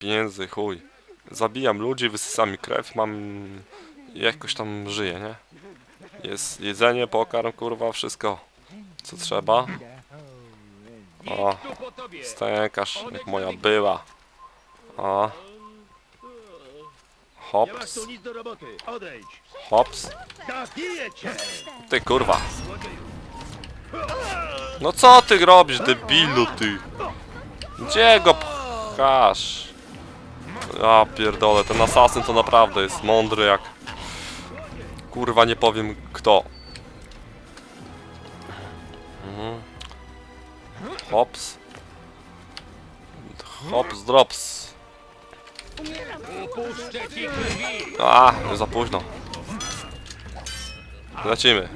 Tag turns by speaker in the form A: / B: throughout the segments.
A: pieniędzy, chuj. Zabijam ludzi, wysysam mi krew, mam... jakoś tam żyję, nie? Jest jedzenie, pokarm, kurwa, wszystko. Co trzeba. O, stękasz, jak moja była. O. Hops, hops. Ty kurwa. No co ty robisz, debilu ty? Gdzie go pchasz? Ja pierdolę, ten asasyn to naprawdę jest mądry jak... Kurwa nie powiem kto. Mhm. Hops. Hops, drops. A, już za późno. Lecimy.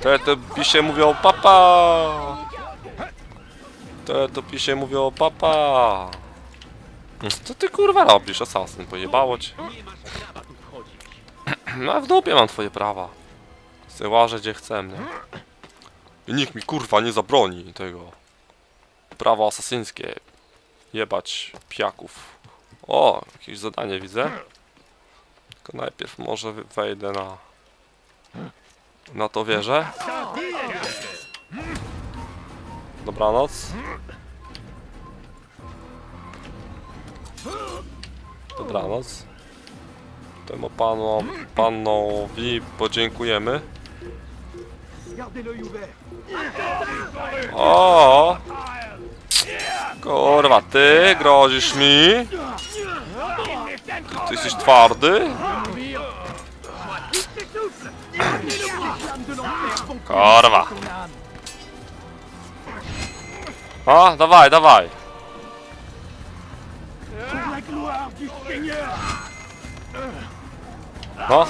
A: Te to pisze mówią papa. Te to pisze mówią papa. Co ty kurwa robisz, asasyn? Pojebało cię. No w dupie mam twoje prawa. Chcę gdzie chcę, nie? I nikt mi kurwa nie zabroni tego. Prawo asasyńskie. Jebać piaków. O, jakieś zadanie widzę. Tylko najpierw może wejdę na... Na to wieżę. Dobranoc. Dobranoc. Temu panu, panowi podziękujemy. O! Kurwa, ty grozisz mi? Ty, jesteś twardy? Kurwa. O, dawaj, dawaj. No.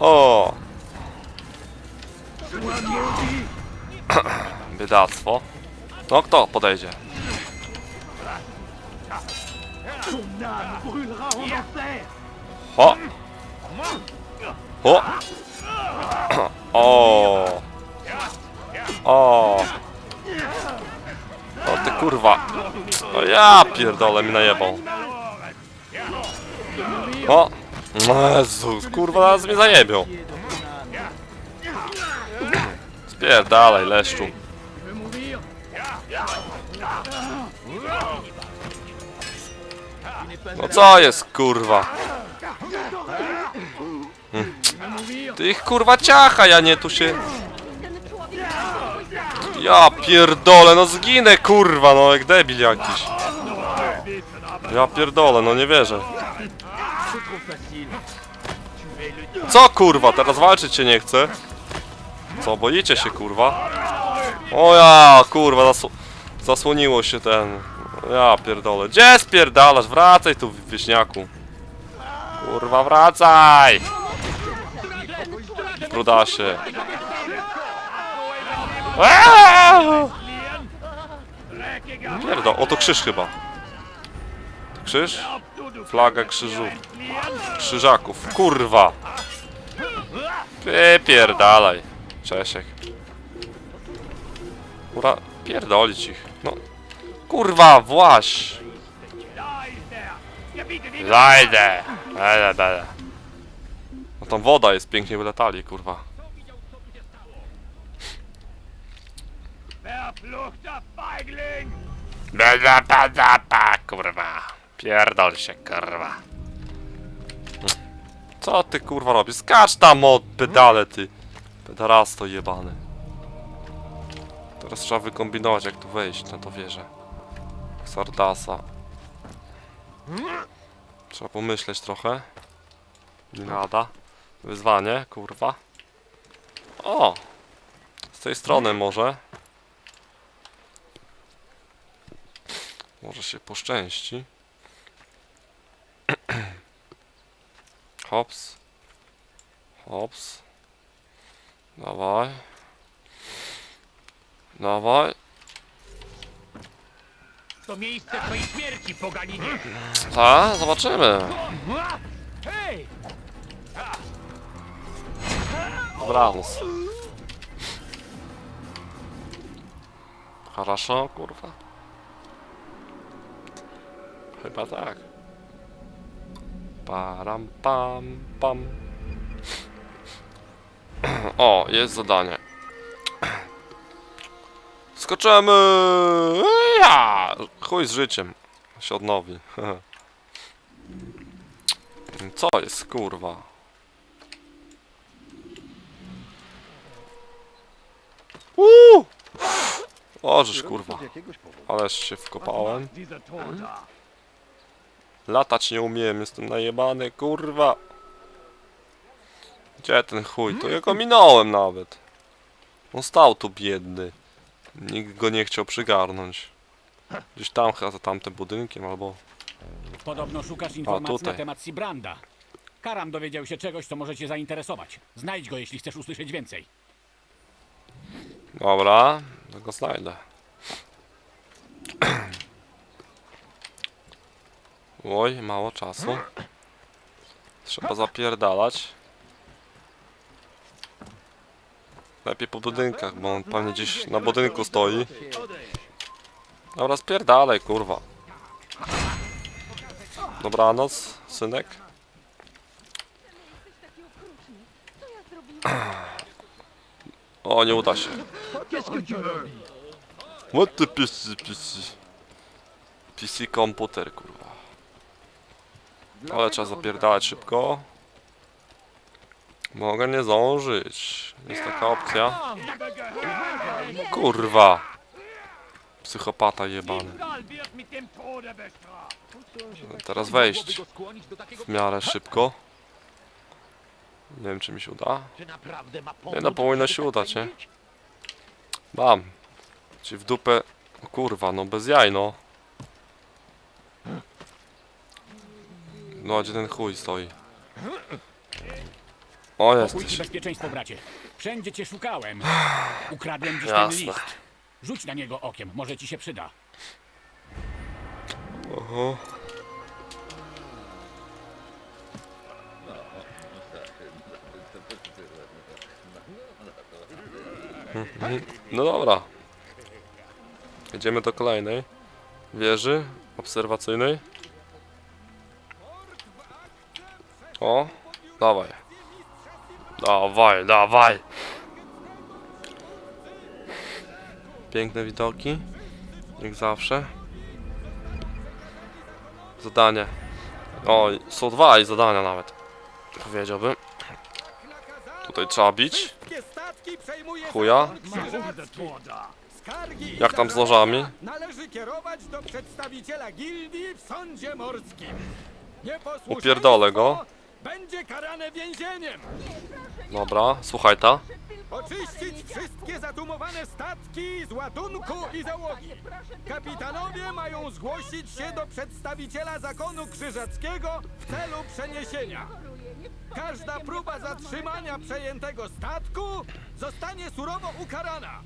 A: O. Biedactwo. No kto podejdzie? O. O. O. O. O ty kurwa. O ja pierdolę mi najebał. O. Jezus, kurwa, nas mnie zajebią. Spierdalaj, leszczu. No co jest, kurwa? Hmm. Ty ich kurwa ciacha, ja nie tu się... Ja pierdolę, no zginę kurwa, no jak debil jakiś. Ja pierdolę, no nie wierzę. Co kurwa, teraz walczyć się nie chce? Co, boicie się kurwa? O ja, kurwa, zasł zasłoniło się ten... Ja pierdolę. Gdzie spierdalasz? Wracaj tu, wieśniaku. Kurwa, wracaj! Brudasie. Aaaa! Pierdol, oto krzyż chyba. Krzyż? Flaga krzyżu. Krzyżaków. Kurwa! Wypierdalaj. Czesiek. Kurwa, pierdolić ich. No. Kurwa, właś! Zajdę! Bele, bele. No tam woda jest, pięknie wyletali, kurwa. Bele, bele, pa, kurwa. Pierdol się, kurwa. Co ty, kurwa, robisz? Skacz tam od pedale, ty. Pedarasto jebany. Teraz trzeba wykombinować, jak tu wejść na to wieżę. Sardasa. Trzeba pomyśleć trochę. Nie nada. Wyzwanie, kurwa. O! Z tej strony może. Może się poszczęści. Hops. Hops. Dawaj. Dawaj.
B: To miejsce twojej śmierci, poganinie.
A: Ta, zobaczymy.
B: Hej!
A: Dobranoc. Хорошо, kurwa. Chyba tak. Param pam pam. O, jest zadanie. Skoczymy! Ja! Chuj z życiem. Się odnowi. Co jest, kurwa? Uuu! Ożeż, kurwa. Ależ się wkopałem. Latać nie umiem, jestem najebany, kurwa. Gdzie ten chuj? To ja go minąłem nawet. On stał tu biedny. Nikt go nie chciał przygarnąć. Gdzieś tam chyba za tamtym budynkiem albo...
C: Podobno szukasz informacji
A: tutaj.
C: na temat Sibranda. Karam dowiedział się czegoś, co może cię zainteresować. Znajdź go, jeśli chcesz usłyszeć więcej.
A: Dobra, to go znajdę. Oj, mało czasu. Trzeba zapierdalać. Lepiej po budynkach, bo on pewnie gdzieś na budynku stoi. Dobra, spierdalaj, kurwa. Dobranoc, synek. O, nie uda się. What the PC, PC. PC komputer, kurwa. Ale trzeba zapierdalać szybko. Mogę nie zdążyć. Jest taka opcja. Kurwa. Psychopata jebany.
B: Bestraft.
A: Teraz wejść w miarę szybko. Nie wiem czy mi się uda. Nie no, powinno się udać, nie? Mam. Ci w dupę... O kurwa, no bez jaj, no. No, a gdzie ten chuj stoi? O,
C: Pokój i
A: jesteś.
C: bezpieczeństwo, bracie. Wszędzie cię szukałem. Ukradłem dziś
A: Jasne.
C: ten list. Rzuć na niego okiem, może ci się przyda.
A: Oho. Mhm. No dobra. Jedziemy do kolejnej wieży obserwacyjnej. O, dawaj. Dawaj, dawaj. Piękne widoki. Jak zawsze. Zadanie. O, są dwa i zadania nawet. Powiedziałbym. Tutaj trzeba bić. Chuja. Jak tam z nożami?
D: Należy kierować do przedstawiciela gildii w sądzie morskim.
A: Upierdolę go.
D: Będzie karane więzieniem.
A: Dobra, słuchaj ta.
D: Oczyścić wszystkie zatumowane statki z ładunku i załogi. Kapitanowie mają zgłosić się do przedstawiciela zakonu krzyżackiego w celu przeniesienia. Każda próba zatrzymania przejętego statku zostanie surowo ukarana.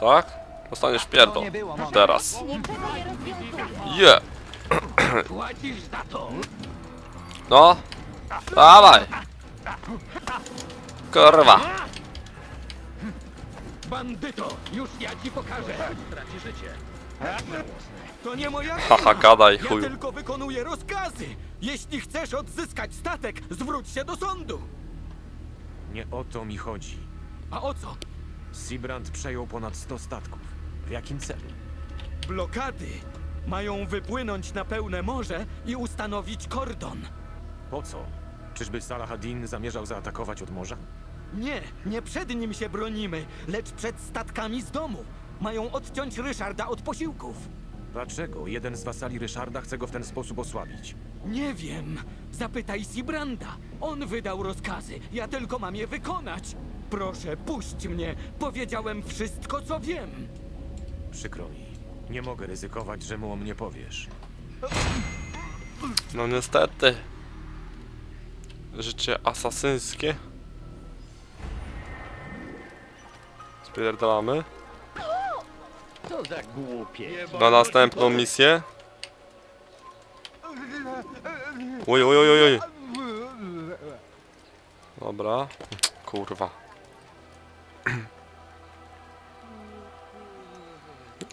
A: Tak? Dostaniesz pierdol. Teraz.
E: Nie rozwiązuje.
A: Je!
B: Płacisz za to.
A: No. Dawaj. Kurwa.
B: Bandyto, już ja ci pokażę. Traci życie.
D: To nie moja
A: Haha, gadaj,
D: Ja
A: chuju.
D: tylko wykonuję rozkazy. Jeśli chcesz odzyskać statek, zwróć się do sądu.
F: Nie o to mi chodzi.
D: A o co?
F: Sibrand przejął ponad 100 statków. W jakim celu?
D: Blokady mają wypłynąć na pełne morze i ustanowić kordon.
F: Po co? Czyżby Salah ad-Din zamierzał zaatakować od morza?
D: Nie, nie przed nim się bronimy, lecz przed statkami z domu. Mają odciąć Ryszarda od posiłków.
F: Dlaczego jeden z wasali Ryszarda chce go w ten sposób osłabić?
D: Nie wiem. Zapytaj Sibranda. On wydał rozkazy. Ja tylko mam je wykonać. Proszę, puść mnie. Powiedziałem wszystko, co wiem.
F: Przykro mi. Nie mogę ryzykować, że mu o mnie powiesz.
A: No niestety. Życie asasyńskie. Spierdalamy.
B: Co za głupie.
A: Na następną misję. Oj, oj, oj, oj, oj. Dobra. Kurwa.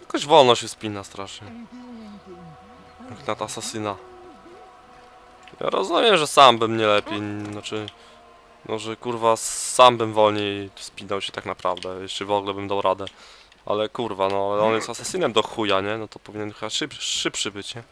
A: Jakoś wolno się spina strasznie. Jak na asasyna. Ja rozumiem, że sam bym nie lepiej, znaczy... No, że kurwa sam bym wolniej spinał się tak naprawdę, jeśli w ogóle bym dał radę. Ale kurwa, no ale on jest asasynem do chuja, nie? No to powinien chyba szyb, szybszy być, nie?